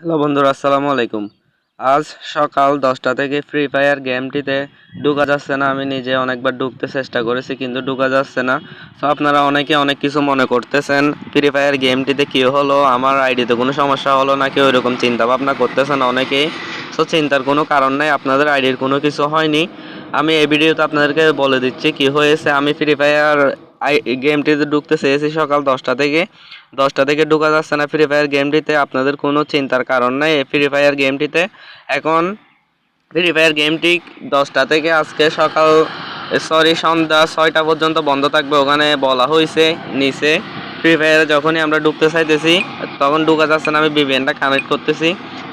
Hello বন্ধুরা, আসসালামু আলাইকুম। আজ সকাল দশটা থেকে ফ্রি ফায়ার গেমটিতে ঢুকা যাচ্ছে না। আমি নিজে অনেকবার ঢুকতে চেষ্টা করেছি, কিন্তু ঢুকা যাচ্ছে না। তো আপনারা অনেকে অনেক কিছু মনে করতেছেন ফ্রি ফায়ার গেমটিতে কী হলো, আমার আইডিতে কোনো সমস্যা হলো নাকি ওই রকম চিন্তা ভাবনা করতেছেন অনেকেই। তো চিন্তার কোনো কারণ নেই, আপনাদের আইডির কোনো কিছু হয়নি। আমি এই ভিডিওতে আপনাদেরকে বলে দিচ্ছি কি হয়েছে। আমি ফ্রি ফায়ার গেমটিতে ঢুকতে চেয়েছি সকাল দশটা থেকে। দশটা থেকে ঢুকা যাচ্ছে না ফ্রি ফায়ার গেমটিতে আপনাদের কোনো চিন্তার কারণ নাই ফ্রি ফায়ার গেমটিতে এখন ফ্রি ফায়ার গেমটি দশটা থেকে আজকে সকাল সরি সন্ধ্যা ছয়টা পর্যন্ত বন্ধ থাকবে, ওখানে বলা হয়েছে নিচে। ফ্রি ফায়ারে যখনই আমরা ঢুকতে চাইতেছি, তখন ঢুকা যাচ্ছে না, আমি বিবিএনটা কানেক্ট করতেছি।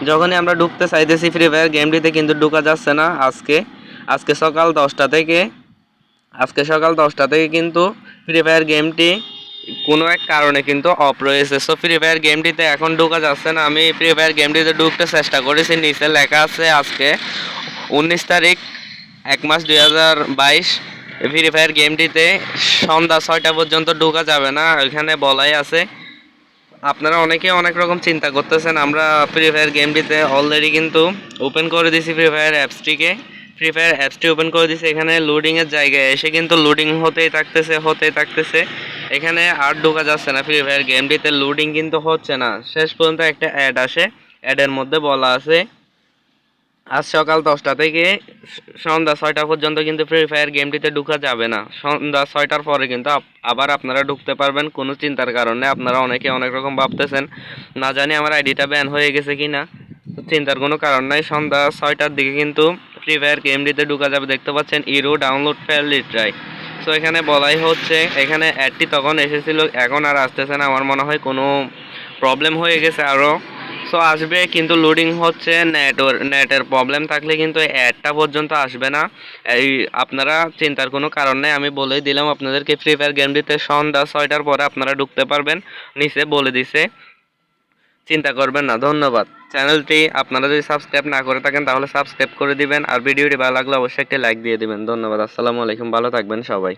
যখনই আমরা ঢুকতে চাইতেছি ফ্রি ফায়ার গেমটিতে কিন্তু ঢুকা যাচ্ছে না আজকে। আজকে সকাল দশটা থেকে, আজকে সকাল দশটা থেকে কিন্তু ফ্রি ফায়ার গেমটি কোনো এক কারণে কিন্তু অফ রয়েছে। সো ফ্রি ফায়ার গেমটিতে এখন ঢোকা যাচ্ছে না। আমি ফ্রি ফায়ার গেমটিতে ঢুকতে চেষ্টা করেছি। নিচে লেখা আছে আজকে উনিশ তারিখ, এক মাস দুই হাজার বাইশ। ফ্রি ফায়ার গেমটিতে সন্ধ্যা ছয়টা পর্যন্ত ঢোকা যাবে না। এখানে বলাই আছে। আপনারা অনেকে অনেক রকম চিন্তা করতেছেন। আমরা ফ্রি ফায়ার গেমটিতে অলরেডি কিন্তু ওপেন করে দিয়েছি ফ্রি ফায়ার অ্যাপসটিকে ফ্রি ফায়ার অ্যাপসটি ওপেন করে দিয়েছি। এখানে লোডিংয়ের জায়গায় এসে কিন্তু লোডিং হতেই থাকতেছে হতেই থাকতেছে। এখানে আর ঢোকা যাচ্ছে না ফ্রি ফায়ার গেমটিতে লোডিং কিন্তু হচ্ছে না। শেষ পর্যন্ত একটা অ্যাড আসে। অ্যাডের মধ্যে বলা আছে, আজ সকাল দশটা থেকে সন্ধ্যা ছয়টা পর্যন্ত কিন্তু ফ্রি ফায়ার গেমটিতে ঢুকা যাবে না। সন্ধ্যা ছয়টার পরে কিন্তু আবার আপনারা ঢুকতে পারবেন, কোনো চিন্তার কারণে। আপনারা অনেকে অনেক রকম ভাবতেছেন, না জানি আমার আইডিটা ব্যান হয়ে গেছে কি না চিন্তার কোনো কারণ নাই। সন্ধ্যা ছয়টার দিকে কিন্তু ফ্রি ফায়ার গেমটিতে ঢুকা যাবে, দেখতে পাচ্ছেন error download fail retry so এখানে বলাই হচ্ছে, এখানে অ্যাডটি তখন এসেছিল, এখন আর আসতেছে না, আমার মনে হয় কোনো প্রবলেম হয়ে গেছে আরও সো আসবে, কিন্তু লোডিং হচ্ছে নেট নেটের প্রবলেম থাকলে কিন্তু অ্যাডটা পর্যন্ত আসবে না। এই, আপনারা চিন্তার কোনো কারণ নেই, আমি বলেই দিলাম, আপনাদেরকে ফ্রি ফায়ার গেমটিতে সন্ধ্যা ছয়টার পরে আপনারা ঢুকতে পারবেন, নিচে বলে দিছে। চিন্তা করবেন না, ধন্যবাদ। চ্যানেলটি আপনারা যদি সাবস্ক্রাইব না করে থাকেন, তাহলে সাবস্ক্রাইব করে দিবেন। আর ভিডিওটি ভালো লাগলে অবশ্যই একটি লাইক দিয়ে দিবেন। ধন্যবাদ, আসসালামু আলাইকুম, ভালো থাকবেন সবাই।